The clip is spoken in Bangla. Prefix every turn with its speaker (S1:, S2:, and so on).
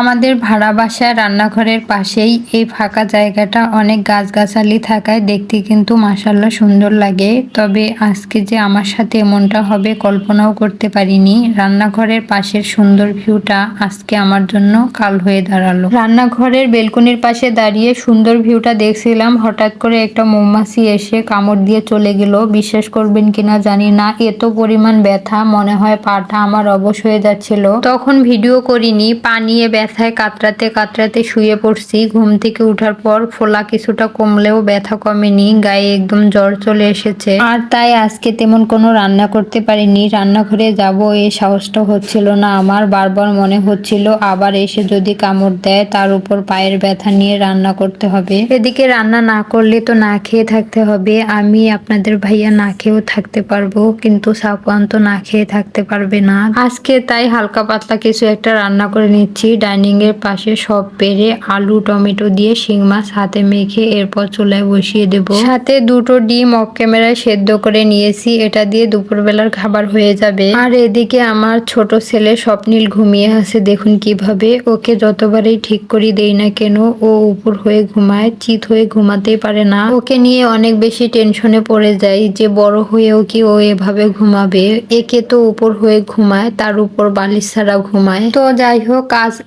S1: আমাদের ভাড়া বাসায় রান্নাঘরের পাশেই এই ফাঁকা জায়গাটা অনেক গাছগাছালি থাকায় দেখতে কিন্তু মাসাল্লাহ সুন্দর লাগে। তবে আজকে যে আমার সাথে এমনটা হবে কল্পনাও করতে পারিনি। রান্নাঘরের পাশের সুন্দর ভিউটা আজকে আমার জন্য কাল হয়ে দাঁড়াল। রান্নাঘরের বেলকনির পাশে দাঁড়িয়ে সুন্দর ভিউটা দেখছিলাম। হঠাৎ করে একটা মৌমাছি এসে কামড় দিয়ে চলে গেল। বিশ্বাস করবেন কিনা জানি না। এত পরিমাণ ব্যথা, মনে হয় পাটা আমার অবশ হয়ে যাচ্ছিল। তখন ভিডিও করিনি। পা নিয়ে ব্যথায় কাতরাতে কাতরাতে শুয়ে পড়ছি। ঘুম থেকে উঠার পর ফোলা কিছুটা কমলেও ব্যথা কমেনি, গায়ে একদম জ্বর চলে এসেছে। আর তাই আজকে তেমন কোনো রান্না করতে পারিনি। রান্নাঘরে যাব এই সাহসটা হচ্ছিল না আমার। বারবার মনে হচ্ছিল আবার এসে যদি কামড় দেয়, তার উপর পায়ের ব্যথা নিয়ে রান্না করতে হবে। এদিকে রান্না না করলে তো না খেয়ে থাকতে হবে। আমি আপনাদের ভাইয়া না খেয়েও থাকতে পারব, কিন্তু সাপান তো না খেয়ে থাকতে পারবে না। আজকে তাই হালকা পাতলা কিছু একটা রান্না করে নিচ্ছি। ডাইনিং এর পাশে সব পেরে আলু, টমেটো দিয়ে শিং মাছ হাতে মেখে এরপর চুলায় বসিয়ে দেব। সাথে দুটো ডিম অফ ক্যামেরায় সেদ্ধ করে নিয়েছি। এটা দিয়ে দুপুরবেলার খাবার হয়ে যাবে। আর এদিকে আমার ছোট ছেলে স্বপ্নীল ঘুমিয়ে আছে। দেখুন কীভাবে। ওকে যতবারই ঠিক করি দেই না কেন, ও উপর হয়ে ঘুমায়, চিত হয়ে ঘুমাতেই পারে না। ওকে নিয়ে অনেক বেশি টেনশনে পড়ে যাই যে বড় হয়েও কি ও এভাবে ঘুমাবে। একে তো উপর হয়ে ঘুমায়, তার উপর বালিশ ছাড়া ঘুমায়। তো যাই হোক, আজ